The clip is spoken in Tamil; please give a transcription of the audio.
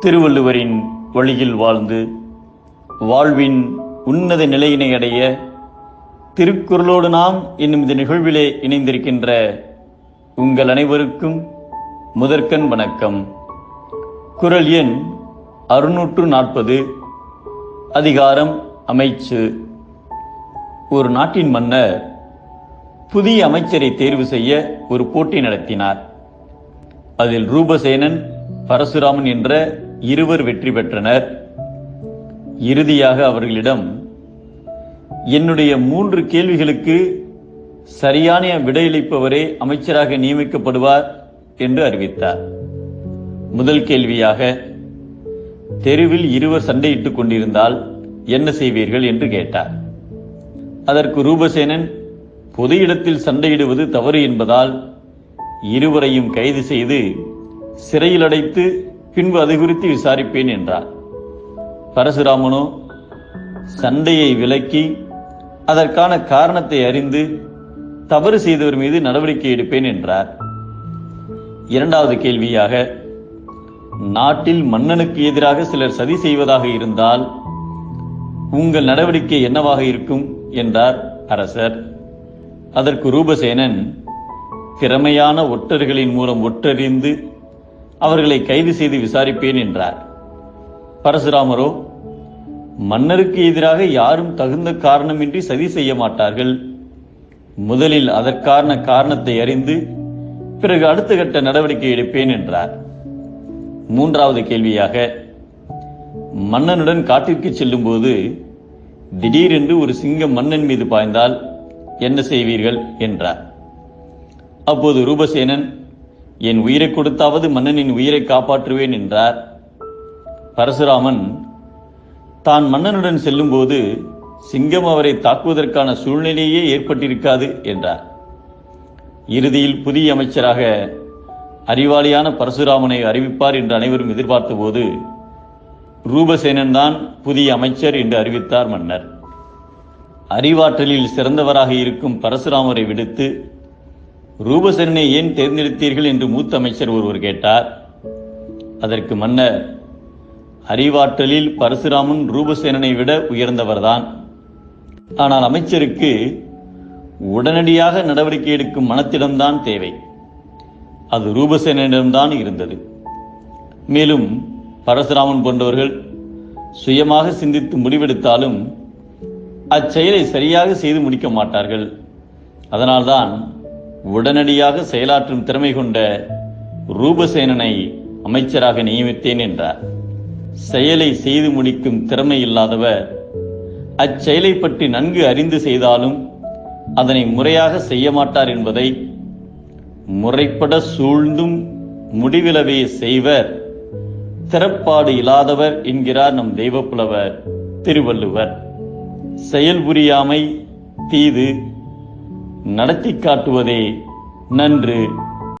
திருவள்ளுவரின் வழியில் வாழ்ந்து வாழ்வின் உன்னத நிலையினை அடைய திருக்குறளோடு நாம் என்னும் இந்த நிகழ்விலே இணைந்திருக்கின்ற உங்கள் அனைவருக்கும் முதற்கண் வணக்கம். குறள் எண் அறுநூற்று நாற்பது அதிகாரம் அமைச்சு. ஒரு நாட்டின் மன்னர் புதிய அமைச்சரை தேர்வு செய்ய ஒரு போட்டி நடத்தினார். அதில் ரூபசேனன் பரசுராமன் என்ற இருவர் வெற்றி பெற்றனர். இறுதியாக அவர்களிடம் என்னுடைய மூன்று கேள்விகளுக்கு சரியான விடையளிப்பவரே அமைச்சராக நியமிக்கப்படுவார் என்று அறிவித்தார். முதல் கேள்வியாக தெருவில் இருவர் சண்டையிட்டுக் கொண்டிருந்தால் என்ன செய்வீர்கள்? என்று கேட்டார். அதற்கு ரூபசேனன் பொது இடத்தில் சண்டையிடுவது தவறு என்பதால் இருவரையும் கைது செய்து சிறையில் அடைத்து பின்பு அது குறித்து விசாரிப்பேன் என்றார். பரசுராமனோ சண்டையை விலக்கி அதற்கான காரணத்தை அறிந்து தவறு செய்தவர் மீது நடவடிக்கை எடுப்பேன் என்றார். இரண்டாவது கேள்வியாக நாட்டில் மன்னனுக்கு எதிராக சிலர் சதி செய்வதாக இருந்தால் உங்கள் நடவடிக்கை என்னவாக இருக்கும் என்றார் அரசர். அதற்கு ரூபசேனன் திறமையான ஒற்றர்களின் மூலம் ஒற்றறிந்து அவர்களை கைது செய்து விசாரிப்பேன் என்றார். பரசுராமரோ மன்னருக்கு எதிராக யாரும் தகுந்த காரணமின்றி சதி செய்ய மாட்டார்கள். முதலில் அதற்கான காரணத்தை அறிந்து பிறகு அடுத்த கட்ட நடவடிக்கை எடுப்பேன் என்றார். மூன்றாவது கேள்வியாக மன்னனுடன் காட்டிற்கு செல்லும்போது திடீரென்று ஒரு சிங்கம் மன்னன் மீது பாய்ந்தால் என்ன செய்வீர்கள்? என்றார். அப்போது ரூபசேனன் என் உயிரை கொடுத்தாவது மன்னனின் உயிரை காப்பாற்றுவேன் என்றார். பரசுராமன் தான் மன்னனுடன் செல்லும்போது சிங்கம் அவரை தாக்குவதற்கான சூழ்நிலையே ஏற்பட்டிருக்காது என்றார். இறுதியில் புதிய அமைச்சராக அறிவாளியான பரசுராமனை அறிவிப்பார் என்று அனைவரும் எதிர்பார்த்தபோது ரூபசேனன் தான் புதிய அமைச்சர் என்று அறிவித்தார் மன்னர். அறிவாற்றலில் சிறந்தவராக இருக்கும் பரசுராமரை விடுத்து ரூபசேனனை ஏன் தேர்ந்தெடுத்தீர்கள் என்று மூத்த அமைச்சர் ஒருவர் கேட்டார். அதற்கு மன்னர் அறிவாற்றலில் பரசுராமன் ரூபசேனனை விட உயர்ந்தவர்தான். ஆனால் அமைச்சருக்கு உடனடியாக நடவடிக்கை எடுக்கும் மனத்திடம்தான் தேவை. அது ரூபசேனனிடம்தான் இருந்தது. மேலும் பரசுராமன் போன்றவர்கள் சுயமாக சிந்தித்து முடிவெடுத்தாலும் அச்செயலை சரியாக செய்து முடிக்க மாட்டார்கள். அதனால்தான் உடனடியாக செயலாற்றும் திறமை கொண்ட ரூபசேனனை அமைச்சராக நியமித்தேன் என்றார். செயலை செய்து முடிக்கும் திறமை இல்லாதவர் அச்செயலை பற்றி நன்கு அறிந்து செய்தாலும் அதனை முறையாக செய்ய மாட்டார் என்பதை முறைப்பட சூழ்ந்தும் முடிவிலவே செய்வர். திறப்பாடு இல்லாதவர் என்கிறார் நம் தெய்வப்புலவர் திருவள்ளுவர். செயல் புரியாமை தீது நடத்தி காட்டுவதே நன்று.